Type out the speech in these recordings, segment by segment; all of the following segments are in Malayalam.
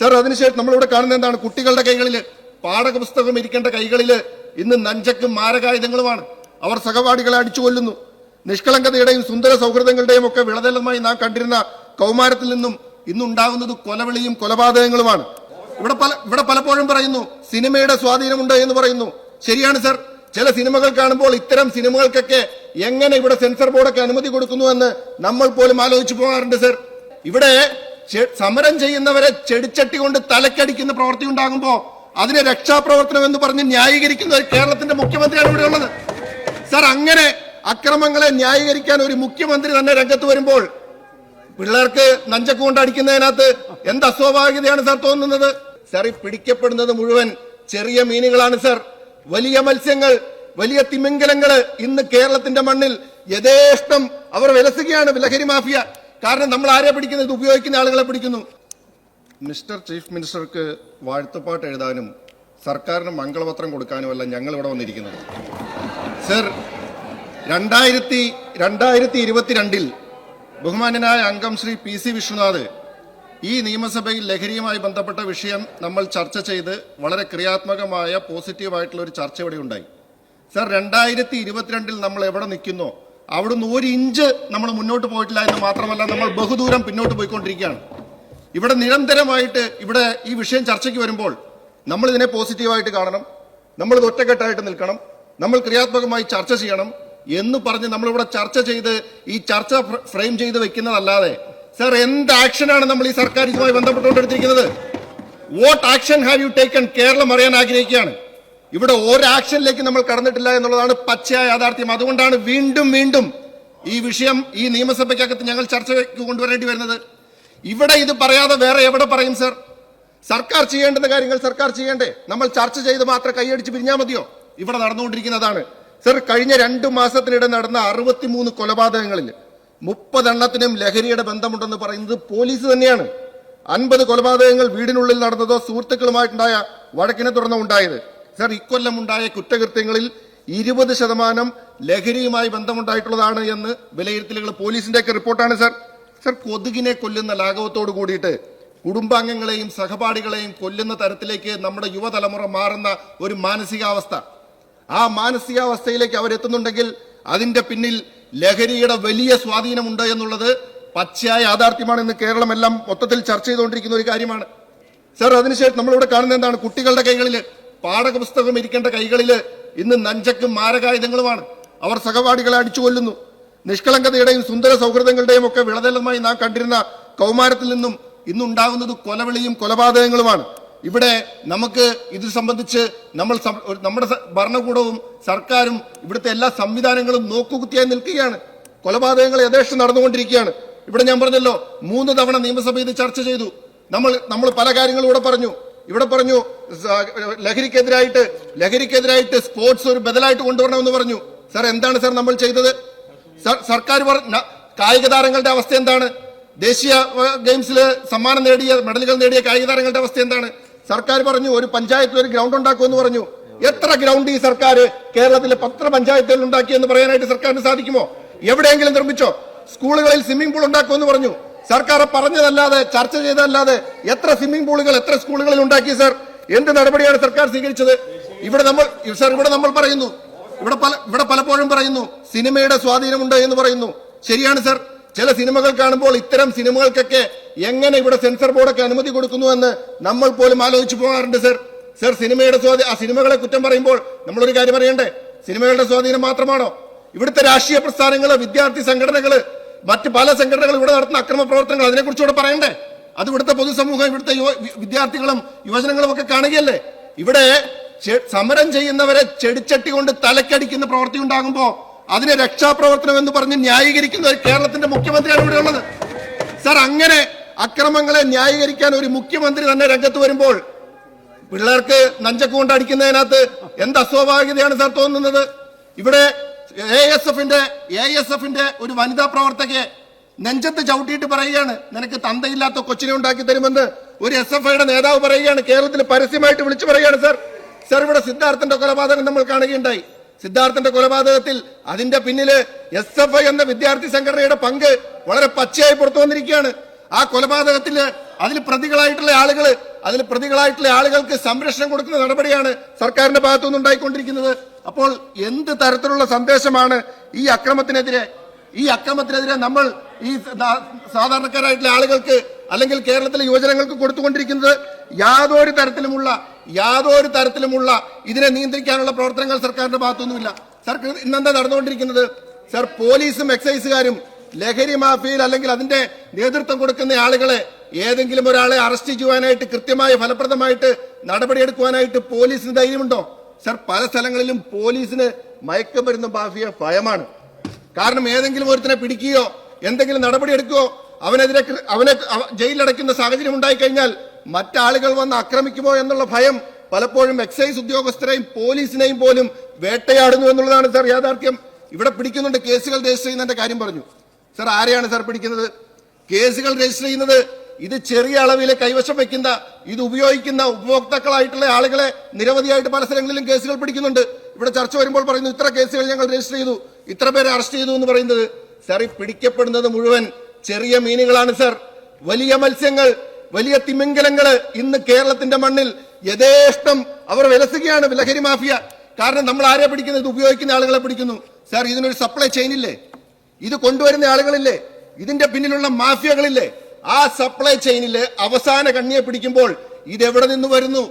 സാർ അതിനുശേഷം നമ്മളിവിടെ കാണുന്ന എന്താണ്? കുട്ടികളുടെ കൈകളിൽ പാഠപുസ്തകം ഇരിക്കേണ്ട കൈകളിൽ ഇന്ന് നഞ്ചക്കും മാരകായുധങ്ങളുമാണ്. അവർ സഹപാഠികളെ അടിച്ചു കൊല്ലുന്നു. നിഷ്കളങ്കതയുടെയും സുന്ദര സൗഹൃദങ്ങളുടെയും ഒക്കെ വിളതലമായി നാം കണ്ടിരുന്ന കൗമാരത്തിൽ നിന്നും ഇന്നുണ്ടാകുന്നത് കൊലവിളിയും കൊലപാതകങ്ങളുമാണ്. ഇവിടെ പല ഇവിടെ പലപ്പോഴും പറയുന്നു സിനിമയുടെ സ്വാധീനമുണ്ട് എന്ന് പറയുന്നു. ശരിയാണ് സർ. ചില സിനിമകൾ കാണുമ്പോൾ ഇത്തരം സിനിമകൾക്കൊക്കെ എങ്ങനെ ഇവിടെ സെൻസർ ബോർഡൊക്കെ അനുമതി കൊടുക്കുന്നു എന്ന് നമ്മൾ പോലും ആലോചിച്ചു പോകാറുണ്ട് സർ. ഇവിടെ സമരം ചെയ്യുന്നവരെ ചെടിച്ചട്ടി കൊണ്ട് തലക്കടിക്കുന്ന പ്രവൃത്തി ഉണ്ടാകുമ്പോ അതിനെ രക്ഷാപ്രവർത്തനം എന്ന് പറഞ്ഞ് ന്യായീകരിക്കുന്ന ഒരു കേരളത്തിന്റെ മുഖ്യമന്ത്രിയാണ് ഇവിടെ ഉള്ളത്. സാർ അങ്ങനെ അക്രമങ്ങളെ ന്യായീകരിക്കാൻ ഒരു മുഖ്യമന്ത്രി തന്നെ രംഗത്ത് വരുമ്പോൾ പിള്ളേർക്ക് നഞ്ചക്ക് അടിക്കുന്നതിനകത്ത് എന്ത് അസ്വാഭാവികതയാണ് സാർ തോന്നുന്നത്? സാർ ഈ പിടിക്കപ്പെടുന്നത് മുഴുവൻ ചെറിയ മീനുകളാണ് സാർ. വലിയ മത്സ്യങ്ങൾ വലിയ തിമിംഗലങ്ങൾ ഇന്ന് കേരളത്തിന്റെ മണ്ണിൽ യഥേഷ്ടം അവർ വിലസുകയാണ്. ലഹരി മാഫിയ കാരണം നമ്മൾ ആരെ പിടിക്കുന്നത് ഇത് ഉപയോഗിക്കുന്ന ആളുകളെ പിടിക്കുന്നു. മിസ്റ്റർ ചീഫ് മിനിസ്റ്റർക്ക് വാഴ്ത്തപ്പാട്ട് എഴുതാനും സർക്കാരിന് മംഗളപത്രം കൊടുക്കാനുമല്ല ഞങ്ങൾ ഇവിടെ വന്നിരിക്കുന്നത്. സർ രണ്ടായിരത്തി രണ്ടായിരത്തി ഇരുപത്തിരണ്ടിൽ ബഹുമാന്യനായ അംഗം ശ്രീ പി സി വിഷ്ണുനാഥ് ഈ നിയമസഭയിൽ ലഹരിയുമായി ബന്ധപ്പെട്ട വിഷയം നമ്മൾ ചർച്ച ചെയ്ത് വളരെ ക്രിയാത്മകമായ പോസിറ്റീവായിട്ടുള്ള ഒരു ചർച്ച ഇവിടെ ഉണ്ടായി. സർ രണ്ടായിരത്തി ഇരുപത്തിരണ്ടിൽ നമ്മൾ എവിടെ നിൽക്കുന്നോ? അവിടുന്ന് ഒരു ഇഞ്ച് നമ്മൾ മുന്നോട്ട് പോയിട്ടില്ല എന്ന് മാത്രമല്ല നമ്മൾ ബഹുദൂരം പിന്നോട്ട് പോയിക്കൊണ്ടിരിക്കുകയാണ്. ഇവിടെ നിരന്തരമായിട്ട് ഇവിടെ ഈ വിഷയം ചർച്ചയ്ക്ക് വരുമ്പോൾ നമ്മൾ ഇതിനെ പോസിറ്റീവായിട്ട് കാണണം നമ്മൾ ഒറ്റക്കെട്ടായിട്ട് നിൽക്കണം നമ്മൾ ക്രിയാത്മകമായി ചർച്ച ചെയ്യണം എന്ന് പറഞ്ഞ് നമ്മളിവിടെ ചർച്ച ചെയ്ത് ഈ ചർച്ച ഫ്രെയിം ചെയ്ത് വെക്കുന്നതല്ലാതെ സർ എന്ത് ആക്ഷനാണ് നമ്മൾ ഈ സർക്കാർ ഇതുമായി ബന്ധപ്പെട്ടുകൊണ്ടെടുത്തിരിക്കുന്നത് what action have you taken Kerala അറിയാൻ ആഗ്രഹിക്കുകയാണ്. ഇവിടെ ഒരു ആക്ഷനിലേക്ക് നമ്മൾ കടന്നിട്ടില്ല എന്നുള്ളതാണ് പച്ചയായ യാഥാർത്ഥ്യം. അതുകൊണ്ടാണ് വീണ്ടും വീണ്ടും ഈ വിഷയം ഈ നിയമസഭയ്ക്കകത്ത് ഞങ്ങൾ ചർച്ചയ്ക്ക് കൊണ്ടുവരേണ്ടി വരുന്നത്. ഇവിടെ ഇത് പറയാതെ വേറെ എവിടെ പറയും സർ? സർക്കാർ ചെയ്യേണ്ടുന്ന കാര്യങ്ങൾ സർക്കാർ ചെയ്യേണ്ടേ? നമ്മൾ ചർച്ച ചെയ്ത് മാത്രം കൈയടിച്ച് പിരിഞ്ഞാൽ മതിയോ? ഇവിടെ നടന്നുകൊണ്ടിരിക്കുന്നതാണ്. സർ കഴിഞ്ഞ രണ്ടു മാസത്തിനിടെ നടന്ന അറുപത്തിമൂന്ന് കൊലപാതകങ്ങളിൽ മുപ്പതെണ്ണത്തിനും ലഹരിയുടെ ബന്ധമുണ്ടെന്ന് പറയുന്നത് പോലീസ് തന്നെയാണ്. അൻപത് കൊലപാതകങ്ങൾ വീടിനുള്ളിൽ നടന്നതോ സുഹൃത്തുക്കളുമായിട്ടുണ്ടായ വഴക്കിനെ തുടർന്നോ ഉണ്ടായത്. സർ ഇക്കൊല്ലം ഉണ്ടായ കുറ്റകൃത്യങ്ങളിൽ ഇരുപത് ശതമാനം ലഹരിയുമായി ബന്ധമുണ്ടായിട്ടുള്ളതാണ് എന്ന് വിലയിരുത്തലുകൾ പോലീസിന്റെ ഒക്കെ റിപ്പോർട്ടാണ് സർ. സർ കൊതുകിനെ കൊല്ലുന്ന ലാഘവത്തോട് കൂടിയിട്ട് കുടുംബാംഗങ്ങളെയും സഹപാഠികളെയും കൊല്ലുന്ന തരത്തിലേക്ക് നമ്മുടെ യുവതലമുറ മാറുന്ന ഒരു മാനസികാവസ്ഥ. ആ മാനസികാവസ്ഥയിലേക്ക് അവരെത്തുന്നുണ്ടെങ്കിൽ അതിന്റെ പിന്നിൽ ലഹരിയുടെ വലിയ സ്വാധീനമുണ്ട് എന്നുള്ളത് പച്ചയായ യാഥാർത്ഥ്യമാണ് ഇന്ന് കേരളമെല്ലാം മൊത്തത്തിൽ ചർച്ച ചെയ്തുകൊണ്ടിരിക്കുന്ന ഒരു കാര്യമാണ്. സർ അതിനുശേഷം നമ്മളിവിടെ കാണുന്ന എന്താണ്? കുട്ടികളുടെ കൈകളിൽ പാഠപുസ്തകം ഇരിക്കേണ്ട കൈകളിൽ ഇന്ന് നഞ്ചക്കും മാരകായുധങ്ങളുമാണ്. അവർ സഹപാഠികളെ അടിച്ചു കൊല്ലുന്നു നിഷ്കളങ്കതയുടെയും സുന്ദര സൗഹൃദങ്ങളുടെയും ഒക്കെ വിളതലമായി നാം കണ്ടിരുന്ന കൗമാരത്തിൽ നിന്നും ഇന്നുണ്ടാകുന്നത് കൊലവിളിയും കൊലപാതകങ്ങളുമാണ്. ഇവിടെ നമുക്ക് ഇത് സംബന്ധിച്ച് നമ്മൾ നമ്മുടെ ഭരണകൂടവും സർക്കാരും ഇവിടുത്തെ എല്ലാ സംവിധാനങ്ങളും നോക്കുകുത്തിയായി നിൽക്കുകയാണ്. കൊലപാതകങ്ങൾ യഥേഷ്ടം നടന്നുകൊണ്ടിരിക്കുകയാണ്. ഇവിടെ ഞാൻ പറഞ്ഞല്ലോ മൂന്ന് തവണ നിയമസഭയിൽ ചർച്ച ചെയ്തു. നമ്മൾ നമ്മൾ പല കാര്യങ്ങളും ഇവിടെ പറഞ്ഞു. ഇവിടെ പറഞ്ഞു ലഹരിക്കെതിരായിട്ട് ലഹരിക്കെതിരായിട്ട് സ്പോർട്സ് ഒരു ബദലായിട്ട് കൊണ്ടുവരണമെന്ന് പറഞ്ഞു. സാർ എന്താണ് സാർ നമ്മൾ ചെയ്തത്? സർ- സർക്കാർ കായിക താരങ്ങളുടെ അവസ്ഥ എന്താണ്? ദേശീയ ഗെയിംസിൽ സമ്മാനം നേടിയ മെഡലുകൾ നേടിയ കായിക താരങ്ങളുടെ അവസ്ഥ എന്താണ്? സർക്കാർ പറഞ്ഞു ഒരു പഞ്ചായത്തിൽ ഒരു ഗ്രൗണ്ട് ഉണ്ടാക്കുമെന്ന് പറഞ്ഞു. എത്ര ഗ്രൗണ്ട് ഈ സർക്കാർ കേരളത്തിലെ പത്ര പഞ്ചായത്തുകളിൽ ഉണ്ടാക്കി എന്ന് പറയാനായിട്ട് സർക്കാരിന് സാധിക്കുമോ? എവിടെയെങ്കിലും നിർമ്മിച്ചോ? സ്കൂളുകളിൽ സ്വിമ്മിംഗ് പൂൾ ഉണ്ടാക്കുമെന്ന് പറഞ്ഞു. സർക്കാർ പറഞ്ഞതല്ലാതെ ചർച്ച ചെയ്തല്ലാതെ എത്ര സ്വിമ്മിംഗ് പൂളുകൾ എത്ര സ്കൂളുകളിൽ ഉണ്ടാക്കി സർ? എന്ത് നടപടിയാണ് സർക്കാർ സ്വീകരിച്ചത്? ഇവിടെ നമ്മൾ സർ ഇവിടെ നമ്മൾ പറയുന്നു. ഇവിടെ പല ഇവിടെ പലപ്പോഴും പറയുന്നു സിനിമയുടെ സ്വാധീനമുണ്ട് എന്ന് പറയുന്നു. ശരിയാണ് സർ. ചില സിനിമകൾ കാണുമ്പോൾ ഇത്തരം സിനിമകൾക്കൊക്കെ എങ്ങനെ ഇവിടെ സെൻസർ ബോർഡൊക്കെ അനുമതി കൊടുക്കുന്നു എന്ന് നമ്മൾ പോലും ആലോചിച്ചു പോകാറുണ്ട് സർ. സർ സിനിമയുടെ സ്വാധീനം ആ സിനിമകളെ കുറ്റം പറയുമ്പോൾ നമ്മളൊരു കാര്യം അറിയണ്ടേ? സിനിമകളുടെ സ്വാധീനം മാത്രമാണോ? ഇവിടുത്തെ രാഷ്ട്രീയ പ്രസ്ഥാനങ്ങൾ വിദ്യാർത്ഥി സംഘടനകൾ മറ്റ് പല സംഘടനകളും ഇവിടെ നടത്തുന്ന അക്രമ പ്രവർത്തനങ്ങൾ അതിനെക്കുറിച്ച് ഇവിടെ പറയണ്ടേ? അത് ഇവിടുത്തെ പൊതുസമൂഹം ഇവിടുത്തെ വിദ്യാർത്ഥികളും യുവജനങ്ങളും ഒക്കെ കാണുകയല്ലേ? ഇവിടെ സമരം ചെയ്യുന്നവരെ ചെടിച്ചട്ടി കൊണ്ട് തലക്കടിക്കുന്ന പ്രവൃത്തി ഉണ്ടാകുമ്പോൾ അതിനെ രക്ഷാപ്രവർത്തനം എന്ന് പറഞ്ഞ് ന്യായീകരിക്കുന്ന ഒരു കേരളത്തിന്റെ മുഖ്യമന്ത്രിയാണ് ഇവിടെ ഉള്ളത്. സാർ അങ്ങനെ അക്രമങ്ങളെ ന്യായീകരിക്കാൻ ഒരു മുഖ്യമന്ത്രി തന്നെ രംഗത്ത് വരുമ്പോൾ പിള്ളേർക്ക് നഞ്ചക്കൊണ്ട് അടിക്കുന്നതിനകത്ത് എന്ത് അസ്വാഭാവികതയാണ് സാർ തോന്നുന്നത്? ഇവിടെ എ എസ് എഫിന്റെ എ എസ് എഫിന്റെ ഒരു വനിതാ പ്രവർത്തകയെ നെഞ്ചത്ത് ചവിട്ടിയിട്ട് പറയുകയാണ്. നിനക്ക് തന്തയില്ലാത്ത കൊച്ചിനെ ഉണ്ടാക്കി തരുമെന്ന് ഒരു എസ് എഫ് ഐയുടെ നേതാവ് പറയുകയാണ്. കേരളത്തിൽ പരസ്യമായിട്ട് വിളിച്ചു പറയുകയാണ് സർ. സർ ഇവിടെ സിദ്ധാർത്ഥന്റെ കൊലപാതകം നമ്മൾ കാണുകയുണ്ടായി. സിദ്ധാർത്ഥന്റെ കൊലപാതകത്തിൽ അതിന്റെ പിന്നിൽ എസ് എഫ് ഐ എന്ന വിദ്യാർത്ഥി സംഘടനയുടെ പങ്ക് വളരെ പച്ചയായി പുറത്തു വന്നിരിക്കുകയാണ്. ആ കൊലപാതകത്തിൽ അതിൽ പ്രതികളായിട്ടുള്ള ആളുകൾ അതിൽ പ്രതികളായിട്ടുള്ള ആളുകൾക്ക് സംരക്ഷണം കൊടുക്കുന്ന നടപടിയാണ് സർക്കാരിന്റെ ഭാഗത്തുനിന്ന് ഉണ്ടായിക്കൊണ്ടിരിക്കുന്നത്. അപ്പോൾ എന്ത് തരത്തിലുള്ള സന്ദേശമാണ് ഈ അക്രമത്തിനെതിരെ? ഈ അക്രമത്തിനെതിരെ നമ്മൾ ഈ സാധാരണക്കാരായിട്ടുള്ള ആളുകൾക്ക് അല്ലെങ്കിൽ കേരളത്തിലെ യുവജനങ്ങൾക്ക് കൊടുത്തുകൊണ്ടിരിക്കുന്നത് യാതൊരു തരത്തിലുമുള്ള യാതൊരു തരത്തിലുമുള്ള ഇതിനെ നിയന്ത്രിക്കാനുള്ള പ്രവർത്തനങ്ങൾ സർക്കാരിന്റെ ഭാഗത്തൊന്നുമില്ല സർക്കാർ ഇന്നെന്താ നടന്നുകൊണ്ടിരിക്കുന്നത്? സർ പോലീസും എക്സൈസുകാരും ലഹരി മാഫിയയിൽ അല്ലെങ്കിൽ അതിന്റെ നേതൃത്വം കൊടുക്കുന്ന ആളുകളെ ഏതെങ്കിലും ഒരാളെ അറസ്റ്റ് ചെയ്യുവാനായിട്ട് കൃത്യമായ ഫലപ്രദമായിട്ട് നടപടിയെടുക്കുവാനായിട്ട് പോലീസിന് ധൈര്യമുണ്ടോ? സർ പല സ്ഥലങ്ങളിലും പോലീസിന് മയക്കമരുന്ന് മാഫിയ ഭയമാണ്. കാരണം ഏതെങ്കിലും ഒരുത്തിനെ പിടിക്കുകയോ എന്തെങ്കിലും നടപടിയെടുക്കുകയോ അവനെതിരെ അവനെ ജയിലിലടയ്ക്കുന്ന സാഹചര്യം ഉണ്ടായിക്കഴിഞ്ഞാൽ മറ്റാളുകൾ വന്ന് ആക്രമിക്കുമോ എന്നുള്ള ഭയം പലപ്പോഴും എക്സൈസ് ഉദ്യോഗസ്ഥരെയും പോലീസിനെയും പോലും വേട്ടയാടുന്നു എന്നുള്ളതാണ് സർ യാഥാർത്ഥ്യം. ഇവിടെ പിടിക്കുന്നുണ്ട് കേസുകൾ രജിസ്റ്റർ ചെയ്യുന്നതിന്റെ കാര്യം പറഞ്ഞു. സാർ ആരെയാണ് സർ പിടിക്കുന്നത്? കേസുകൾ രജിസ്റ്റർ ചെയ്യുന്നത് ഇത് ചെറിയ അളവിൽ കൈവശം വയ്ക്കുന്ന ഇത് ഉപയോഗിക്കുന്ന ഉപഭോക്താക്കളായിട്ടുള്ള ആളുകളെ നിരവധിയായിട്ട് പല സ്ഥലങ്ങളിലും കേസുകൾ പിടിക്കുന്നുണ്ട്. ഇവിടെ ചർച്ച വരുമ്പോൾ പറയുന്നു ഇത്ര കേസുകൾ ഞങ്ങൾ രജിസ്റ്റർ ചെയ്തു ഇത്ര പേരെ അറസ്റ്റ് ചെയ്തു എന്ന് പറയുന്നത്. സർ ഈ പിടിക്കപ്പെടുന്നത് മുഴുവൻ ചെറിയ മീനുകളാണ് സർ. വലിയ മത്സ്യങ്ങൾ വലിയ തിമിംഗലങ്ങൾ ഇന്ന് കേരളത്തിന്റെ മണ്ണിൽ യഥേഷ്ടം അവർ വിലസുകയാണ് ലഹരി മാഫിയ. കാരണം നമ്മൾ ആരെ പിടിക്കുന്നത്? ഇത് ഉപയോഗിക്കുന്ന ആളുകളെ പിടിക്കുന്നു. സാർ ഇതിനൊരു സപ്ലൈ ചെയിൻ ഇല്ലേ ഇത് കൊണ്ടുവരുന്ന ആളുകളില്ലേ? ഇതിന്റെ പിന്നിലുള്ള മാഫിയകളില്ലേ? ആ സപ്ലൈ ചെയിനിൽ അവസാന കണ്ണിയെ പിടിക്കുമ്പോൾ ഇത് എവിടെ നിന്ന് വരുന്നു?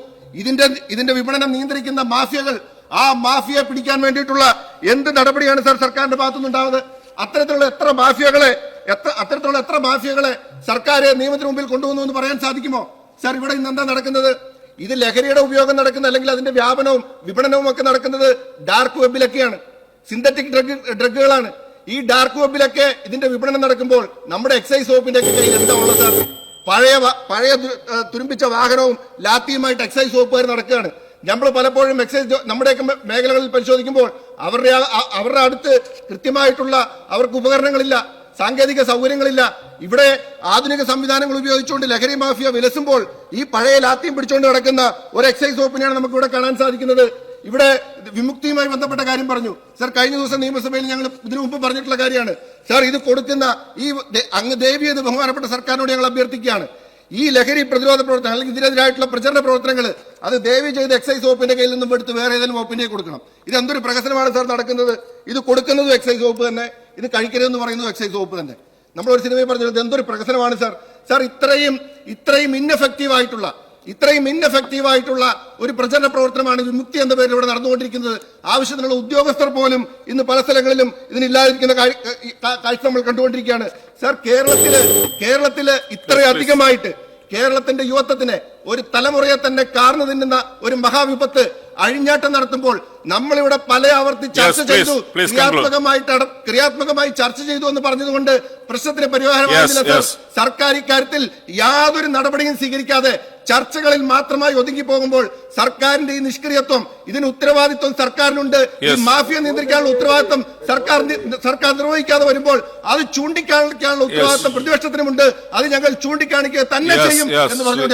ഇതിന്റെ ഇതിന്റെ വിപണനം നിയന്ത്രിക്കുന്ന മാഫിയകൾ ആ മാഫിയെ പിടിക്കാൻ വേണ്ടിയിട്ടുള്ള എന്ത് നടപടിയാണ് സാർ സർക്കാരിന്റെ ഭാഗത്തുനിന്നുണ്ടാവുന്നത്? അത്തരത്തിലുള്ള എത്ര മാഫിയകളെ എത്ര അത്തരത്തിലുള്ള എത്ര മാഫിയകളെ സർക്കാർ നിയമത്തിന് മുമ്പിൽ കൊണ്ടുവന്നു എന്ന് പറയാൻ സാധിക്കുമോ? സാർ ഇവിടെ ഇന്ന് എന്താ നടക്കുന്നത്? ഇത് ലഹരിയുടെ ഉപയോഗം നടക്കുന്ന അല്ലെങ്കിൽ അതിന്റെ വ്യാപനവും വിപണനവും ഒക്കെ നടക്കുന്നത് ഡാർക്ക് വെബിലൊക്കെയാണ്. സിന്തറ്റിക് ഡ്രഗ് ഡ്രഗുകളാണ്. ഈ ഡാർക്ക് വെബിലൊക്കെ ഇതിന്റെ വിപണനം നടക്കുമ്പോൾ നമ്മുടെ എക്സൈസ് വകുപ്പിന്റെ ഒക്കെ കയ്യിൽ എന്താ ഉള്ളത് പഴയ പഴയ തുരുമ്പിച്ച വാഹനവും ലാത്തിയുമായിട്ട് എക്സൈസ് വകുപ്പുകാർ നടക്കുകയാണ്. നമ്മൾ പലപ്പോഴും എക്സൈസ് നമ്മുടെയൊക്കെ മേഖലകളിൽ പരിശോധിക്കുമ്പോൾ അവരുടെ അവരുടെ അടുത്ത് കൃത്യമായിട്ടുള്ള അവർക്ക് ഉപകരണങ്ങളില്ല സാങ്കേതിക സൗകര്യങ്ങളില്ല. ഇവിടെ ആധുനിക സംവിധാനങ്ങൾ ഉപയോഗിച്ചുകൊണ്ട് ലഹരി മാഫിയ വിലസുമ്പോൾ ഈ പഴയ ലാത്തിയും പിടിച്ചുകൊണ്ട് നടക്കുന്ന ഒരു എക്സൈസ് വകുപ്പിനെയാണ് നമുക്ക് ഇവിടെ കാണാൻ സാധിക്കുന്നത്. ഇവിടെ വിമുക്തിയുമായി ബന്ധപ്പെട്ട കാര്യം പറഞ്ഞു. സർ കഴിഞ്ഞ ദിവസം നിയമസഭയിൽ ഞങ്ങൾ ഇതിനു മുമ്പ് പറഞ്ഞിട്ടുള്ള കാര്യമാണ്. സർ ഇത് കൊടുക്കുന്ന ഈ അങ്ങ് അങ്ങ് എന്ന് ബഹുമാനപ്പെട്ട സർക്കാരിനോട് ഞങ്ങൾ അഭ്യർത്ഥിക്കുകയാണ്. ഈ ലഹരി പ്രതിരോധ പ്രവർത്തനം അല്ലെങ്കിൽ ഇതിനെതിരായിട്ടുള്ള പ്രചരണ പ്രവർത്തനങ്ങൾ അത് ദേവി ചെയ്ത് എക്സൈസ് വകുപ്പിന്റെ കയ്യിൽ നിന്നും എടുത്ത് വേറെ ഏതെങ്കിലും വകുപ്പിന്റെ കൊടുക്കണം. ഇത് എന്തൊരു പ്രഹസനമാണ് സാർ നടക്കുന്നത്? ഇത് കൊടുക്കുന്നതും എക്സൈസ് വകുപ്പ് തന്നെ ഇത് കഴിക്കരുതെന്ന് പറയുന്നതും എക്സൈസ് വകുപ്പ് തന്നെ. നമ്മൾ ഒരു സിനിമയിൽ പറഞ്ഞത് എന്തൊരു പ്രഹസനമാണ് സാർ? സാർ ഇത്രയും ഇത്രയും ഇൻഎഫക്റ്റീവ് ആയിട്ടുള്ള ഇത്രയും ഇൻഎഫക്റ്റീവായിട്ടുള്ള ഒരു പ്രചരണ പ്രവർത്തനമാണ് വിമുക്തി എന്ന പേരിൽ ഇവിടെ നടന്നുകൊണ്ടിരിക്കുന്നത്. ആവശ്യത്തിനുള്ള ഉദ്യോഗസ്ഥർ പോലും ഇന്ന് പല സ്ഥലങ്ങളിലും ഇതിനില്ലാതിരിക്കുന്ന കാഴ്ച നമ്മൾ കണ്ടുകൊണ്ടിരിക്കുകയാണ്. സാർ കേരളത്തിൽ കേരളത്തിൽ ഇത്രയധികമായിട്ട് കേരളത്തിന്റെ യുവത്വത്തിന് ഒരു തലമുറയെ തന്നെ കാർന്നു തിന്നുന്ന ഒരു മഹാവിപത്ത് അഴിഞ്ഞാട്ടം നടത്തുമ്പോൾ നമ്മളിവിടെ പല ആവർത്തി ചർച്ച ചെയ്തു. ക്രിയാത്മകമായിട്ട് ക്രിയാത്മകമായി ചർച്ച ചെയ്തു എന്ന് പറഞ്ഞതുകൊണ്ട് പ്രശ്നത്തിന് സാർ സർക്കാർ ഇക്കാര്യത്തിൽ യാതൊരു നടപടിയും സ്വീകരിക്കാതെ ചർച്ചകളിൽ മാത്രമായി ഒതുങ്ങി പോകുമ്പോൾ സർക്കാരിന്റെ ഈ നിഷ്ക്രിയത്വം ഇതിന് ഉത്തരവാദിത്വം സർക്കാരിനുണ്ട്. ഈ മാഫിയ നിയന്ത്രിക്കാനുള്ള ഉത്തരവാദിത്വം സർക്കാർ സർക്കാർ നിർവഹിക്കാതെ വരുമ്പോൾ അത് ചൂണ്ടിക്കാണിക്കാനുള്ള ഉത്തരവാദിത്വം പ്രതിപക്ഷത്തിനുമുണ്ട്. അത് ഞങ്ങൾ ചൂണ്ടിക്കാണിക്കുക തന്നെ ചെയ്യും എന്ന് പറഞ്ഞു